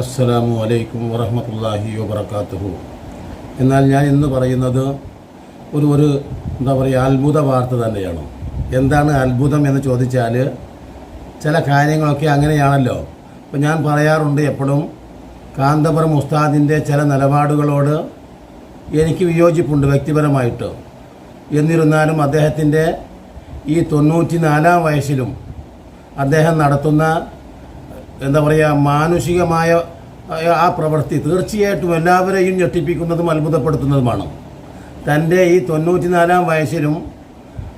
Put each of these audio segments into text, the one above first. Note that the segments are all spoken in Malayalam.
അസ്സലാമു അലൈക്കും വറഹമത്തല്ലാഹി വബർക്കാത്തുഹു എന്നാൽ ഞാൻ ഇന്ന് പറയുന്നത് ഒരു ഒരു എന്താ പറയുക അത്ഭുത വാർത്ത തന്നെയാണ്. എന്താണ് അത്ഭുതം എന്ന് ചോദിച്ചാൽ ചില കാര്യങ്ങളൊക്കെ അങ്ങനെയാണല്ലോ. അപ്പോൾ ഞാൻ പറയാറുണ്ട് എപ്പോഴും കാന്തപുരം ഉസ്താദിന്റെ ചില നിലപാടുകളോട് എനിക്ക് വിയോജിപ്പുണ്ട് വ്യക്തിപരമായിട്ട്. എന്നിരുന്നാലും അദ്ദേഹത്തിന്റെ ഈ തൊണ്ണൂറ്റി നാലാം വയസ്സിലും അദ്ദേഹം നടത്തുന്ന എന്താ പറയുക മാനുഷികമായ ആ- പ്രവൃത്തി തീർച്ചയായിട്ടും എല്ലാവരെയും ഞെട്ടിപ്പിക്കുന്നതും അത്ഭുതപ്പെടുത്തുന്നതുമാണ്. തന്റെ ഈ തൊണ്ണൂറ്റിനാലാം വയസ്സിലും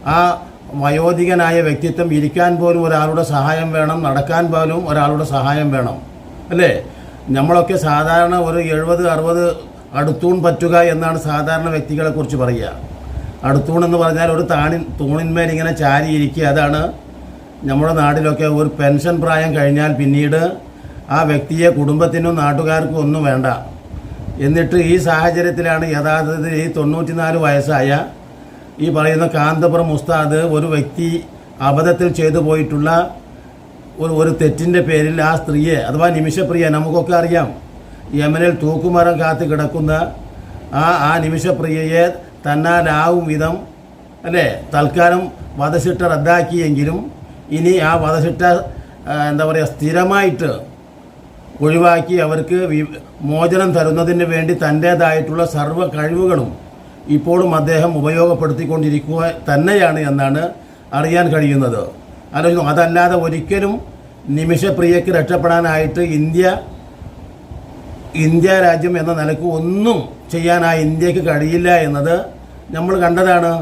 ആ വയോധികനായ വ്യക്തിത്വം ഇരിക്കാൻ പോലും ഒരാളുടെ സഹായം വേണം നടക്കാൻ പോലും ഒരാളുടെ സഹായം വേണം. അല്ലേ? നമ്മളൊക്കെ സാധാരണ ഒരു എഴുപത് അറുപത് അടുത്തൂൺ പറ്റുക എന്നാണ് സാധാരണ വ്യക്തികളെക്കുറിച്ച് പറയുക. അടുത്തൂൺ എന്ന് പറഞ്ഞാൽ ഒരു താണി തൂണിന്മേൽ ഇങ്ങനെ ചാരിയിരിക്കുക. അതാണ് നമ്മുടെ നാട്ടിലൊക്കെ ഒരു പെൻഷൻ പ്രായം കഴിഞ്ഞാൽ പിന്നീട് ആ വ്യക്തിയെ കുടുംബത്തിനും നാട്ടുകാർക്കും ഒന്നും വേണ്ട. എന്നിട്ട് ഈ സാഹചര്യത്തിലാണ് യഥാർത്ഥത്തിൽ ഈ തൊണ്ണൂറ്റിനാല് വയസ്സായ ഈ പറയുന്ന കാന്തപുരം ഉസ്താദ് ഒരു വ്യക്തി അബദ്ധത്തിൽ ചെയ്തു പോയിട്ടുള്ള ഒരു ഒരു തെറ്റിന്റെ പേരിൽ ആ സ്ത്രീയെ അഥവാ നിമിഷപ്രിയ നമുക്കൊക്കെ അറിയാം യമനിൽ തൂക്കുമരം കാത്തു കിടക്കുന്ന ആ ആ നിമിഷപ്രിയയെ തന്നാലാവും വിധം അല്ലേ തൽക്കാലം വധശിട്ട റദ്ദാക്കിയെങ്കിലും ഇനി ആ വധശിക്ഷ എന്താ പറയുക സ്ഥിരമായിട്ട് ഒഴിവാക്കി അവർക്ക് മോചനം തരുന്നതിന് വേണ്ടി തന്റേതായിട്ടുള്ള സർവ കഴിവുകളും ഇപ്പോഴും അദ്ദേഹം ഉപയോഗപ്പെടുത്തിക്കൊണ്ടിരിക്കുക തന്നെയാണ് എന്നാണ് അറിയാൻ കഴിയുന്നത്. ആലോചിക്കുന്നു അതല്ലാതെ ഒരിക്കലും നിമിഷപ്രിയക്ക് രക്ഷപ്പെടാനായിട്ട് ഇന്ത്യ ഇന്ത്യ രാജ്യം എന്ന നിലയ്ക്ക് ഒന്നും ചെയ്യാൻ ആ ഇന്ത്യയ്ക്ക് കഴിയില്ല എന്നത് നമ്മൾ കണ്ടതാണ്.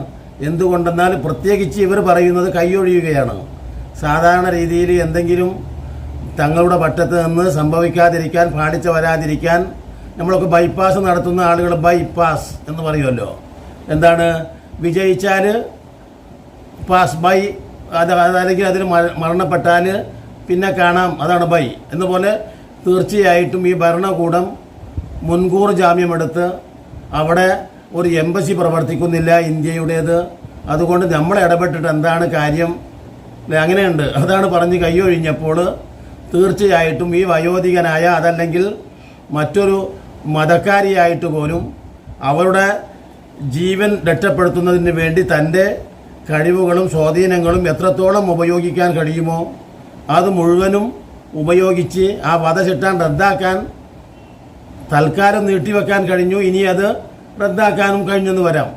എന്തുകൊണ്ടെന്നാൽ പ്രത്യേകിച്ച് ഇവർ പറയുന്നത് കൈയൊഴിയുകയാണ്. സാധാരണ രീതിയിൽ എന്തെങ്കിലും തങ്ങളുടെ പട്ടത്ത് നിന്ന് സംഭവിക്കാതിരിക്കാൻ പാടിച്ച് വരാതിരിക്കാൻ നമ്മളൊക്കെ ബൈപ്പാസ് നടത്തുന്ന ആളുകൾ ബൈപ്പാസ് എന്ന് പറയുമല്ലോ. എന്താണ്? വിജയിച്ചാൽ പാസ് ബൈ അത് അതല്ലെങ്കിൽ അതിന് മരണപ്പെട്ടാൽ പിന്നെ കാണാം അതാണ് ബൈ എന്നുപോലെ തീർച്ചയായിട്ടും ഈ ഭരണകൂടം മുൻകൂർ ജാമ്യമെടുത്ത് അവിടെ ഒരു എംബസി പ്രവർത്തിക്കുന്നില്ല ഇന്ത്യയുടേത്. അതുകൊണ്ട് നമ്മൾ ഇടപെട്ടിട്ട് എന്താണ് കാര്യം? അങ്ങനെയുണ്ട്. അതാണ് പറഞ്ഞ് കൈയൊഴിഞ്ഞപ്പോൾ തീർച്ചയായിട്ടും ഈ വയോധികനായ അതല്ലെങ്കിൽ മറ്റൊരു മതക്കാരിയായിട്ട് പോലും അവരുടെ ജീവൻ രക്ഷപ്പെടുത്തുന്നതിന് വേണ്ടി തന്റെ കഴിവുകളും സ്വാധീനങ്ങളും എത്രത്തോളം ഉപയോഗിക്കാൻ കഴിയുമോ അത് മുഴുവനും ഉപയോഗിച്ച് ആ വധചിട്ടാൻ റദ്ദാക്കാൻ തൽക്കാലം നീട്ടിവെക്കാൻ കഴിഞ്ഞു. ഇനി അത് റദ്ദാക്കാനും കഴിഞ്ഞെന്ന് വരാം.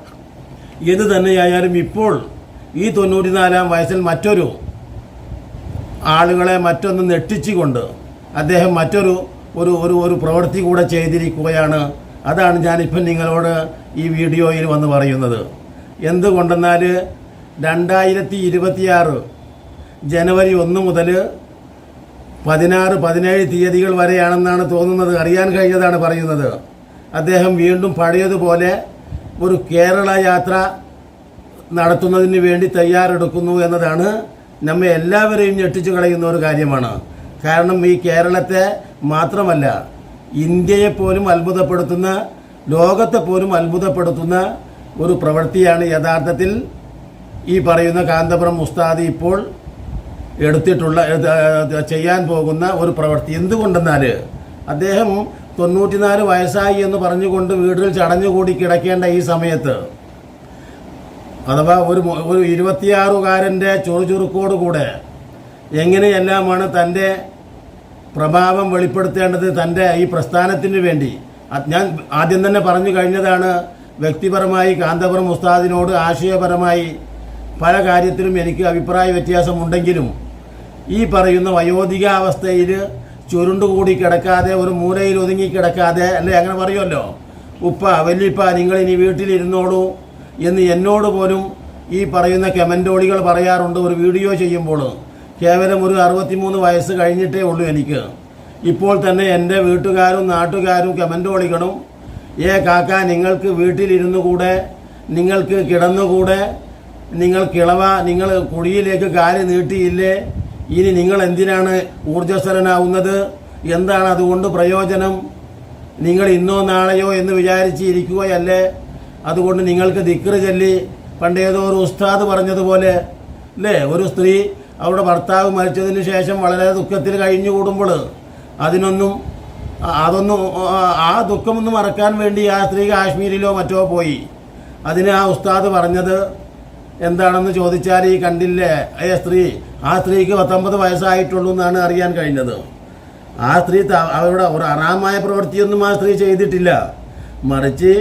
ഇത് തന്നെയായാലും ഇപ്പോൾ ഈ തൊണ്ണൂറ്റിനാലാം വയസ്സിൽ മറ്റൊരു ആളുകളെ മറ്റൊന്ന് നെട്ടിച്ചുകൊണ്ട് അദ്ദേഹം മറ്റൊരു ഒരു ഒരു ഒരു പ്രവൃത്തി കൂടെ ചെയ്തിരിക്കുകയാണ്. അതാണ് ഞാനിപ്പം നിങ്ങളോട് ഈ വീഡിയോയിൽ വന്ന് പറയുന്നത്. എന്തുകൊണ്ടെന്നാൽ രണ്ടായിരത്തി ഇരുപത്തിയാറ് ജനുവരി ഒന്ന് മുതൽ പതിനാറ് പതിനേഴ് തീയതികൾ വരെയാണെന്നാണ് തോന്നുന്നത്. അറിയാൻ കഴിഞ്ഞതാണ് പറയുന്നത്. അദ്ദേഹം വീണ്ടും പഴയതുപോലെ ഒരു കേരള യാത്ര നടത്തുന്നതിന് വേണ്ടി തയ്യാറെടുക്കുന്നു എന്നതാണ് നമ്മെ എല്ലാവരെയും ഞെട്ടിച്ചു കളയുന്ന ഒരു കാര്യമാണ്. കാരണം ഈ കേരളത്തെ മാത്രമല്ല ഇന്ത്യയെ പോലും അത്ഭുതപ്പെടുത്തുന്ന ലോകത്തെ പോലും അത്ഭുതപ്പെടുത്തുന്ന ഒരു പ്രവൃത്തിയാണ് യഥാർത്ഥത്തിൽ ഈ പറയുന്ന കാന്തപുരം ഉസ്താദ് ഇപ്പോൾ എടുത്തിട്ടുള്ള ചെയ്യാൻ പോകുന്ന ഒരു പ്രവൃത്തി. എന്തുകൊണ്ടെന്നാൽ അദ്ദേഹം തൊണ്ണൂറ്റിനാല് വയസ്സായി എന്ന് പറഞ്ഞുകൊണ്ട് വീടുകൾ ചടഞ്ഞുകൂടി കിടക്കേണ്ട ഈ സമയത്ത് അഥവാ ഒരു ഒരു ഇരുപത്തിയാറുകാരന്റെ ചുറുചുറുക്കോടുകൂടെ എങ്ങനെയെല്ലാമാണ് തന്റെ പ്രഭാവം വെളിപ്പെടുത്തേണ്ടത് തന്റെ ഈ പ്രസ്ഥാനത്തിന് വേണ്ടി? ഞാൻ ആദ്യം തന്നെ പറഞ്ഞു കഴിഞ്ഞതാണ് വ്യക്തിപരമായി കാന്തപുരം ഉസ്താദിനോട് ആശയപരമായി പല കാര്യത്തിലും എനിക്ക് അഭിപ്രായ വ്യത്യാസമുണ്ടെങ്കിലും ഈ പറയുന്ന വയോധികാവസ്ഥയിൽ ചുരുണ്ടുകൂടി കിടക്കാതെ ഒരു മൂലയിൽ ഒതുങ്ങി കിടക്കാതെ അല്ലെ? അങ്ങനെ പറയുമല്ലോ. ഉപ്പ വല്യപ്പ നിങ്ങൾ ഇനി വീട്ടിലിരുന്നോളൂ. എന്ന് എന്നോട് പോലും ഈ പറയുന്ന കമന്റോളികൾ പറയാറുണ്ട് ഒരു വീഡിയോ ചെയ്യുമ്പോൾ. കേവലം ഒരു അറുപത്തിമൂന്ന് വയസ്സ് കഴിഞ്ഞിട്ടേ ഉള്ളൂ എനിക്ക്. ഇപ്പോൾ തന്നെ എന്റെ വീട്ടുകാരും നാട്ടുകാരും കമന്റോളികളും ഏ കാക്ക നിങ്ങൾക്ക് വീട്ടിലിരുന്നു കൂടെ നിങ്ങൾക്ക് കിടന്നുകൂടെ നിങ്ങൾ കിളവ നിങ്ങൾ കുഴിയിലേക്ക് കാൽ നീട്ടിയില്ലേ ഇനി നിങ്ങൾ എന്തിനാണ് ഊർജസ്വലനാവുന്നത്? എന്താണ് അതുകൊണ്ട് പ്രയോജനം? നിങ്ങൾ ഇന്നോ നാളെയോ എന്ന് വിചാരിച്ച് ഇരിക്കുകയല്ലേ അതുകൊണ്ട് നിങ്ങൾക്ക് ദിക്കറ് ചൊല്ലി പണ്ടേതോ ഒരു ഉസ്താദ് പറഞ്ഞതുപോലെ അല്ലേ ഒരു സ്ത്രീ അവരുടെ ഭർത്താവ് മരിച്ചതിന് ശേഷം വളരെ ദുഃഖത്തിൽ കഴിഞ്ഞു കൂടുമ്പോൾ അതിനൊന്നും അതൊന്നും ആ- ദുഃഖമൊന്നും മറക്കാൻ വേണ്ടി ആ സ്ത്രീ കാശ്മീരിലോ മറ്റോ പോയി. അതിന് ആ ഉസ്താദ് പറഞ്ഞത് എന്താണെന്ന് ചോദിച്ചാൽ ഈ കണ്ടില്ലേ ഏ സ്ത്രീ ആ സ്ത്രീക്ക് പത്തൊമ്പത് വയസ്സായിട്ടുള്ളൂ എന്നാണ് അറിയാൻ കഴിഞ്ഞത്. ആ സ്ത്രീ അവരുടെ ഒരു അറാമായ പ്രവൃത്തിയൊന്നും ആ സ്ത്രീ ചെയ്തിട്ടില്ല. മറിച്ച്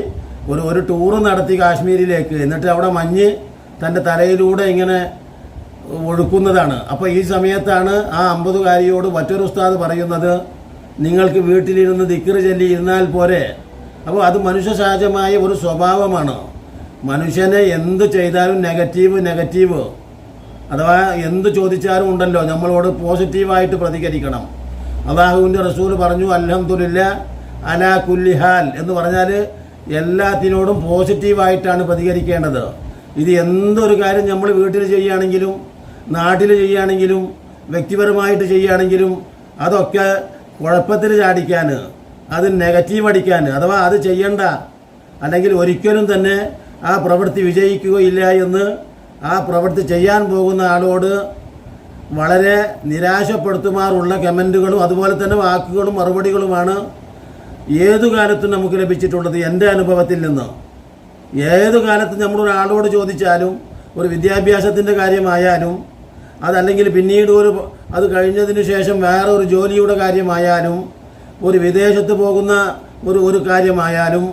ഒരു ഒരു ടൂർ നടത്തി കാശ്മീരിലേക്ക്. എന്നിട്ട് അവിടെ മഞ്ഞ് തന്റെ തലയിലൂടെ ഇങ്ങനെ ഒഴുക്കുന്നതാണ്. അപ്പോൾ ഈ സമയത്താണ് ആ അമ്പതുകാരിയോട് മറ്റൊരു ഉസ്താദ് പറയുന്നത് നിങ്ങൾക്ക് വീട്ടിലിരുന്ന് ദിക്കറ് ചൊല്ലി ഇരുന്നാൽ പോരെ. അപ്പോൾ അത് മനുഷ്യ സഹജമായ ഒരു സ്വഭാവമാണ്. മനുഷ്യനെ എന്ത് ചെയ്താലും നെഗറ്റീവ് നെഗറ്റീവ് അഥവാ എന്ത് ചോദിച്ചാലും ഉണ്ടല്ലോ നമ്മളോട് പോസിറ്റീവായിട്ട് പ്രതികരിക്കണം. അള്ളാഹുവിന്റെ റസൂൽ പറഞ്ഞു അൽഹംദുലില്ല അലാ കുല്ലിഹാൽ എന്ന് പറഞ്ഞാൽ എല്ലാത്തിനോടും പോസിറ്റീവായിട്ടാണ് പ്രതികരിക്കേണ്ടത്. ഇത് എന്തൊരു കാര്യം നമ്മൾ വീട്ടിൽ ചെയ്യുകയാണെങ്കിലും നാട്ടിൽ ചെയ്യുകയാണെങ്കിലും വ്യക്തിപരമായിട്ട് ചെയ്യുകയാണെങ്കിലും അതൊക്കെ കുഴപ്പത്തിൽ ചാടിക്കാൻ അത് നെഗറ്റീവ് അടിക്കാൻ അഥവാ അത് ചെയ്യണ്ട അല്ലെങ്കിൽ ഒരിക്കലും തന്നെ ആ പ്രവൃത്തി വിജയിക്കുകയില്ല എന്ന് ആ പ്രവൃത്തി ചെയ്യാൻ പോകുന്ന ആളോട് വളരെ നിരാശപ്പെടുത്തുമാറുള്ള കമന്റുകളും അതുപോലെ തന്നെ വാക്കുകളും മറുപടികളുമാണ് ഏതു കാലത്തും നമുക്ക് ലഭിച്ചിട്ടുള്ളത് എന്റെ അനുഭവത്തിൽ നിന്ന്. ഏതു കാലത്ത് നമ്മൾ ഒരാളോട് ചോദിച്ചാലും ഒരു വിദ്യാഭ്യാസത്തിന്റെ കാര്യമായാലും അതല്ലെങ്കിൽ പിന്നീട് ഒരു അത് കഴിഞ്ഞതിന് ശേഷം വേറെ ഒരു ജോലിയുടെ കാര്യമായാലും ഒരു വിദേശത്ത് പോകുന്ന ഒരു ഒരു കാര്യമായാലും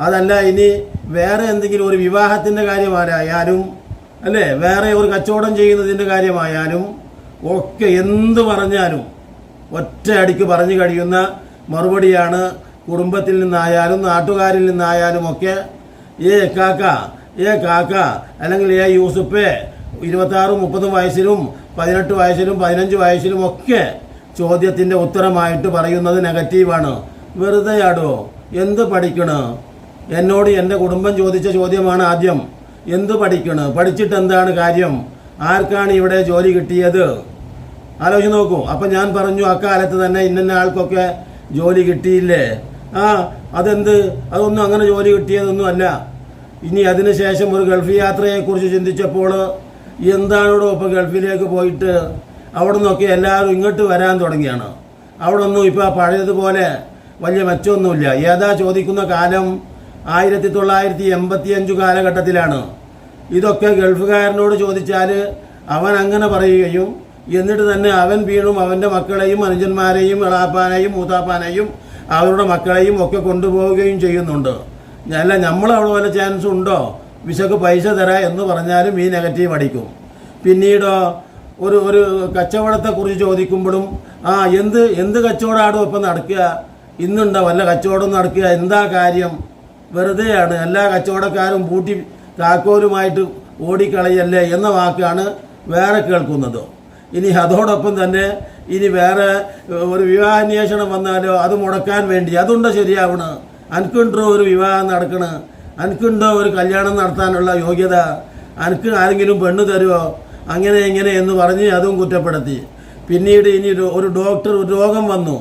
അതല്ല ഇനി വേറെ എന്തെങ്കിലും ഒരു വിവാഹത്തിന്റെ കാര്യമായാലും അല്ലേ? വേറെ ഒരു കച്ചവടം ചെയ്യുന്നതിന്റെ കാര്യമായാലും ഒക്കെ എന്ത് പറഞ്ഞാലും ഒറ്റ അടിക്ക് പറഞ്ഞു കഴിയുന്ന മറുപടിയാണ് കുടുംബത്തിൽ നിന്നായാലും നാട്ടുകാരിൽ നിന്നായാലും ഒക്കെ ഏ കാക്ക ഏ കാക്ക അല്ലെങ്കിൽ ഏ യൂസുഫേ ഇരുപത്താറും മുപ്പതും വയസ്സിലും പതിനെട്ട് വയസ്സിലും പതിനഞ്ച് വയസ്സിലും ഒക്കെ ചോദ്യത്തിന്റെ ഉത്തരമായിട്ട് പറയുന്നത് നെഗറ്റീവാണ് വെറുതെ ആടോ എന്ത് പഠിക്കണ്? എന്നോട് എന്റെ കുടുംബം ചോദിച്ച ചോദ്യമാണ് ആദ്യം എന്ത് പഠിക്കണ്? പഠിച്ചിട്ട് എന്താണ് കാര്യം? ആർക്കാണ് ഇവിടെ ജോലി കിട്ടിയത്? ആലോചിച്ച് നോക്കൂ. അപ്പം ഞാൻ പറഞ്ഞു അക്കാലത്ത് തന്നെ ഇന്ന ആൾക്കൊക്കെ ജോലി കിട്ടിയില്ലേ? ആ അതെന്ത്? അതൊന്നും അങ്ങനെ ജോലി കിട്ടിയതൊന്നും അല്ല. ഇനി അതിനുശേഷം ഒരു ഗൾഫ് യാത്രയെക്കുറിച്ച് ചിന്തിച്ചപ്പോൾ എന്താണോടോ ഇപ്പോൾ ഗൾഫിലേക്ക് പോയിട്ട് അവിടെ നിന്നൊക്കെ എല്ലാവരും ഇങ്ങോട്ട് വരാൻ തുടങ്ങിയാണ്. അവിടെ ഒന്നും ഇപ്പോൾ പഴയതുപോലെ വലിയ മെച്ചമൊന്നുമില്ല. ഏതാ ചോദിക്കുന്ന കാലം? ആയിരത്തി തൊള്ളായിരത്തി എൺപത്തി അഞ്ച് കാലഘട്ടത്തിലാണ്. ഇതൊക്കെ ഗൾഫുകാരനോട് ചോദിച്ചാൽ അവൻ അങ്ങനെ പറയുകയും എന്നിട്ട് തന്നെ അവൻ വീണും അവന്റെ മക്കളെയും അനുജന്മാരെയും എളാപ്പാനെയും മൂത്താപ്പാനെയും അവരുടെ മക്കളെയും ഒക്കെ കൊണ്ടുപോവുകയും ചെയ്യുന്നുണ്ട്. അല്ല നമ്മൾ അവിടെ വല്ല ചാൻസ് ഉണ്ടോ? വിശക്ക് പൈസ തരാ എന്ന് പറഞ്ഞാലും ഈ നെഗറ്റീവ് അടിക്കും. പിന്നീട് ഒരു ഒരു കച്ചവടത്തെക്കുറിച്ച് ചോദിക്കുമ്പോഴും ആ എന്ത് എന്ത് കച്ചവടമാണോ ഇപ്പം നടക്കുക? ഇന്നുണ്ടോ വല്ല കച്ചവടം നടക്കുക? എന്താ കാര്യം? വെറുതെയാണ്. എല്ലാ കച്ചവടക്കാരും പൂട്ടി താക്കോലുമായിട്ട് ഓടിക്കളയല്ലേ എന്ന വാക്കാണ് വേറെ കേൾക്കുന്നത്. ഇനി അതോടൊപ്പം തന്നെ ഇനി വേറെ ഒരു വിവാഹാന്വേഷണം വന്നാലോ അത് മുടക്കാൻ വേണ്ടി. അതുണ്ടോ ശരിയാവണ്. അനക്കുണ്ടോ ഒരു വിവാഹം നടക്കണ്? അനക്കുണ്ടോ ഒരു കല്യാണം നടത്താനുള്ള യോഗ്യത? അനക്ക് ആരെങ്കിലും പെണ്ണ് തരുമോ അങ്ങനെ ഇങ്ങനെ എന്ന് പറഞ്ഞ് അതും കുറ്റപ്പെടുത്തി. പിന്നീട് ഇനി ഒരു- ഡോക്ടർ ഒരു രോഗം വന്നു.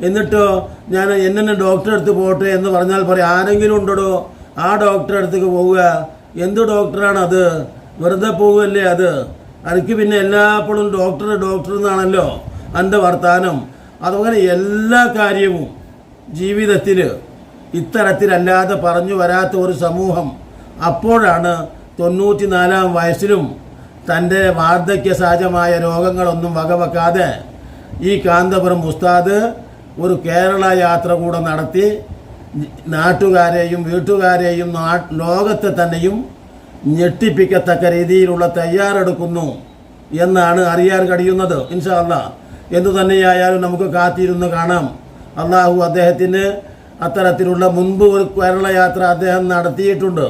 എന്നിട്ടോ ഞാൻ എന്നെ ഡോക്ടറെ അടുത്ത് പോട്ടെ എന്ന് പറഞ്ഞാൽ പറയാം ആരെങ്കിലും ഉണ്ടോ ആ ഡോക്ടറെ അടുത്തേക്ക് പോവുക. എന്ത് ഡോക്ടറാണ് അത് വെറുതെ പോവുകയല്ലേ അത്? എനിക്ക് പിന്നെ എല്ലാപ്പോഴും ഡോക്ടർ ഡോക്ടർ എന്നാണല്ലോ. എന്റെ വർത്തമാനം അതുപോലെ എല്ലാ കാര്യവും ജീവിതത്തിൽ ഇത്തരത്തിലല്ലാതെ പറഞ്ഞു വരാത്ത ഒരു സമൂഹം അപ്പോഴാണ് തൊണ്ണൂറ്റിനാലാം വയസ്സിലും തന്റെ വാർദ്ധക്യ സഹജമായ രോഗങ്ങളൊന്നും വകവെക്കാതെ ഈ കാന്തപുരം ഉസ്താദ് ഒരു കേരള യാത്ര കൂടെ നടത്തി നാട്ടുകാരെയും വീട്ടുകാരെയും ലോകത്തെ തന്നെയും ഞെട്ടിപ്പിക്കത്തക്ക രീതിയിലുള്ള തയ്യാറെടുക്കുന്നു എന്നാണ് അറിയാൻ കഴിയുന്നത്. ഇൻഷാ എന്തു തന്നെയായാലും നമുക്ക് കാത്തിരുന്ന് കാണാം. അള്ളാഹു അദ്ദേഹത്തിന് അത്തരത്തിലുള്ള മുൻപ് ഒരു കേരള യാത്ര അദ്ദേഹം നടത്തിയിട്ടുണ്ട്.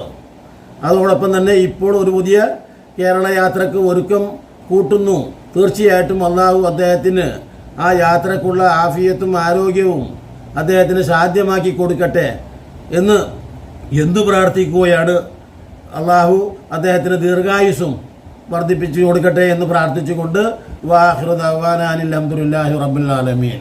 അതോടൊപ്പം തന്നെ ഇപ്പോൾ ഒരു പുതിയ കേരള യാത്രയ്ക്ക് ഒരുക്കം കൂട്ടുന്നു. തീർച്ചയായിട്ടും അള്ളാഹു അദ്ദേഹത്തിന് ആ യാത്രക്കുള്ള ആഫിയത്തും ആരോഗ്യവും അദ്ദേഹത്തിന് സാധ്യമാക്കി കൊടുക്കട്ടെ എന്ന് എന്തു പ്രാർത്ഥിക്കുകയാണ്? അള്ളാഹു അദ്ദേഹത്തിന് ദീർഘായുസും വർദ്ധിപ്പിച്ചു കൊടുക്കട്ടെ എന്ന് പ്രാർത്ഥിച്ചുകൊണ്ട് വാഹൃദാനിൽ അഹമ്മദില്ലാഹി റബ്ബുൽ ആലമീൻ.